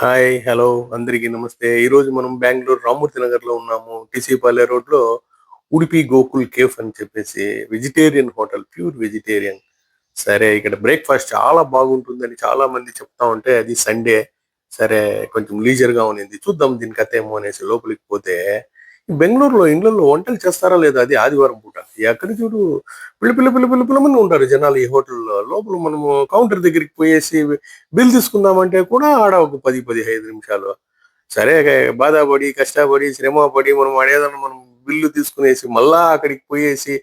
Hi hello అందరికీ నమస్తే. ఈ రోజు మనం బెంగళూరు రామూర్తి నగర్లో ఉన్నాము. టీసీపాలే రోడ్లో ఉడిపి గోకుల్ కేఫ్ అని చెప్పేసి వెజిటేరియన్ హోటల్ ప్యూర్ వెజిటేరియన్. సరే ఇక్కడ బ్రేక్ఫాస్ట్ చాలా బాగుంటుందని చాలా మంది చెప్తా ఉంటే అది సండే. సరే కొంచెం లీజర్గా ఉన్నింది. చూద్దాం దీని కథ ఏమో అనేసి లోపలికి పోతే బెంగళూరులో ఇండ్లలో వంటలు చేస్తారా లేదా? అది ఆదివారం ఎక్కడ చూడు పిల్ల పిల్ల పిల్ల పిల్ల పిల్లమని ఉంటారు జనాలు ఈ హోటల్లో లోపల. మనము కౌంటర్ దగ్గరికి పోయేసి బిల్ తీసుకుందామంటే కూడా ఆడ ఒక పది పదిహేను నిమిషాలు. సరే బాధపడి కష్టపడి శ్రమ పడి మనం ఆడేదన్నా మనం బిల్లు తీసుకునేసి మళ్ళా అక్కడికి పోయేసి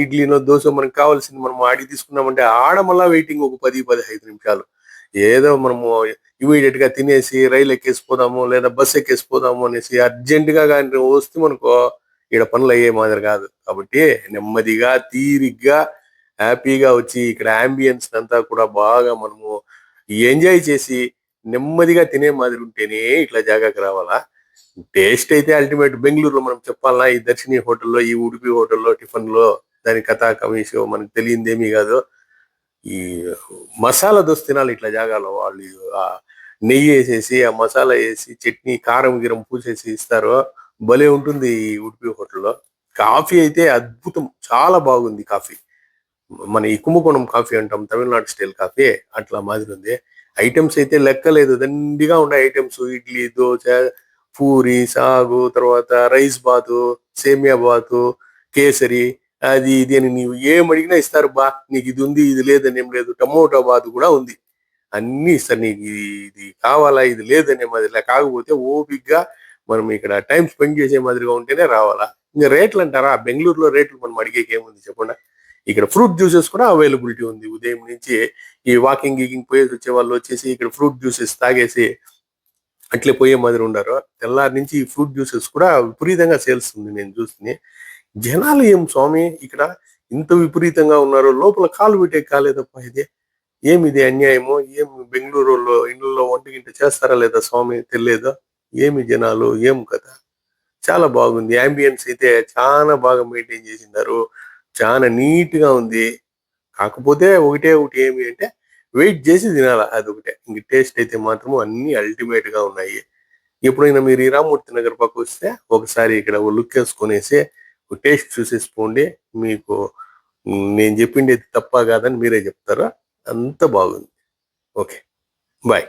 ఇడ్లీనో దోశ మనకు కావాల్సింది మనం ఆడి తీసుకున్నామంటే ఆడ మళ్ళా వెయిటింగ్ ఒక పది పదిహేను నిమిషాలు. ఏదో మనము ఇమీడియట్గా తినేసి రైలు ఎక్కేసిపోదాము లేదా బస్ ఎక్కేసిపోదాము అనేసి అర్జెంట్గా కానీ వస్తే మనకో ఈడ పనులు అయ్యే మాదిరి కాదు. కాబట్టి నెమ్మదిగా తీరిగ్గా హ్యాపీగా వచ్చి ఇక్కడ అంబియన్స్ అంతా కూడా బాగా మనము ఎంజాయ్ చేసి నెమ్మదిగా తినే మాదిరి ఉంటేనే ఇట్లా జాగాకి రావాలా? టేస్ట్ అయితే అల్టిమేట్ బెంగళూరులో మనం చెప్పాలా? ఈ దర్శిని హోటల్లో ఈ ఉడిపి హోటల్లో టిఫిన్లో దాని కథ కమీషో మనకు తెలియంది కాదు. ఈ మసాలా దోశ తినాలి ఇట్లా జాగాలో వాళ్ళు. నెయ్యి వేసేసి ఆ మసాలా వేసి చట్నీ కారం గిరం పూసేసి ఇస్తారు. భలే ఉంటుంది ఈ ఉడిపి హోటల్లో. కాఫీ అయితే అద్భుతం చాలా బాగుంది కాఫీ. మన ఈ కుంభకోణం కాఫీ అంటాం తమిళనాడు స్టైల్ కాఫీ అట్లా మాదిరి ఉంది. ఐటమ్స్ అయితే లెక్కలేదు దండిగా ఉన్నాయి ఐటమ్స్. ఇడ్లీ దోశ పూరి సాగు తర్వాత రైస్ బాతు సేమియా బాతు కేసరి అది ఇది అని నీవు ఏం అడిగినా ఇస్తారు బా నీకు ఇది ఉంది ఇది లేదని ఏం లేదు. టమోటా బాతు కూడా ఉంది. అన్ని ఇస్తారు నీకు ఇది ఇది కావాలా ఇది లేదనే మాదిరిలా కాకపోతే ఓపిగ్గా మనం ఇక్కడ టైం స్పెండ్ చేసే మాదిరిగా ఉంటేనే రావాలా? ఇంకా రేట్లు అంటారా? బెంగళూరులో రేట్లు మనం అడిగేకి ఏముంది చెప్పండి? ఇక్కడ ఫ్రూట్ జ్యూసెస్ కూడా అవైలబిలిటీ ఉంది. ఉదయం నుంచి ఈ వాకింగ్ గీకింగ్ పోయేసి వచ్చే వాళ్ళు వచ్చేసి ఇక్కడ ఫ్రూట్ జ్యూసెస్ తాగేసి అట్లే పోయే మాదిరి ఉండారు. తెల్లారి నుంచి ఈ ఫ్రూట్ జ్యూసెస్ కూడా విపరీతంగా సేల్స్ ఉంది నేను చూస్తుంది జనాలు ఏం స్వామి ఇక్కడ ఇంత విపరీతంగా ఉన్నారు? లోపల కాలు పెట్టే కాలేదప్ప ఇది? ఏమి ఇది అన్యాయమో? ఏం బెంగళూరులో ఇండ్లలో వంట గింట చేస్తారా లేదా స్వామి? తెలియదు? ఏమి జనాలు ఏం కదా చాలా బాగుంది. యాంబియన్స్ అయితే చాలా బాగా మెయింటైన్ చేసినారు చాలా నీట్గా ఉంది. కాకపోతే ఒకటే ఒకటి ఏమి అంటే వెయిట్ చేసి తినాలి? అదొకటే ఇంక టేస్ట్ అయితే మాత్రం అన్ని అల్టిమేట్గా ఉన్నాయి. ఎప్పుడైనా మీరు ఈ రామూర్తి నగర్ పక్క వస్తే ఒకసారి ఇక్కడ లుక్ వేసుకునేసి టేస్ట్ చూసేసుకోండి. మీకు నేను నేను అయితే తప్ప కాదని మీరే చెప్తారా? అంత బాగుంది. ఓకే. బాయ్